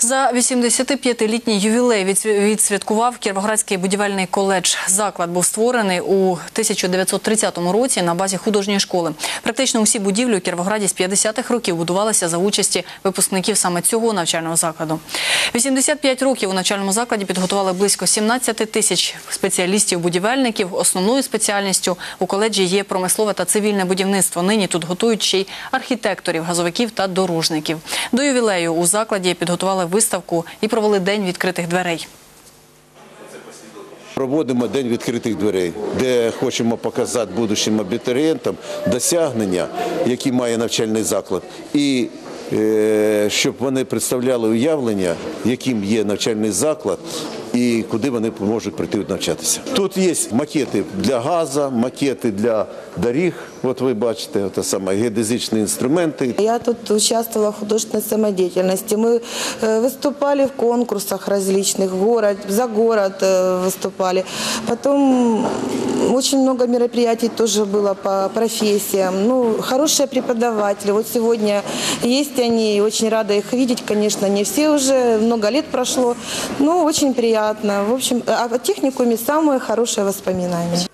За 85-літній ювілей відсвяткував Кіровоградський будівельний коледж. Заклад був створений у 1930 році на базі художньої школи. Практично усі будівлі у Кіровограді з 50-х років будувалися за участі випускників саме цього навчального закладу. 85 років у навчальному закладі підготували близько 17 тисяч спеціалістів-будівельників. Основною спеціальністю у коледжі є промислове та цивільне будівництво. Нині тут готують ще й архітекторів, газовиків та дорожників. До ювілею у закладі підготували виставку і провели день відкритих дверей. Проводимо день відкритих дверей, де хочемо показати будущим абітурієнтам досягнення, які має навчальний заклад, і е, щоб вони представляли уявлення, яким є навчальний заклад. І куди вони можуть прийти навчатися. Тут є макети для газу, макети для доріг. От ви бачите, це саме геодезичні інструменти. Я тут участвовала в художественной самодеятельности. Мы выступали в конкурсах различных, город, за город выступали. Потом очень много мероприятий тоже было по профессиям. Ну, хорошие преподаватели. Вот сегодня есть они, и очень рада их видеть, конечно. Не все уже, много лет прошло, но очень приятно. В общем, о техникуме самые хорошие воспоминания.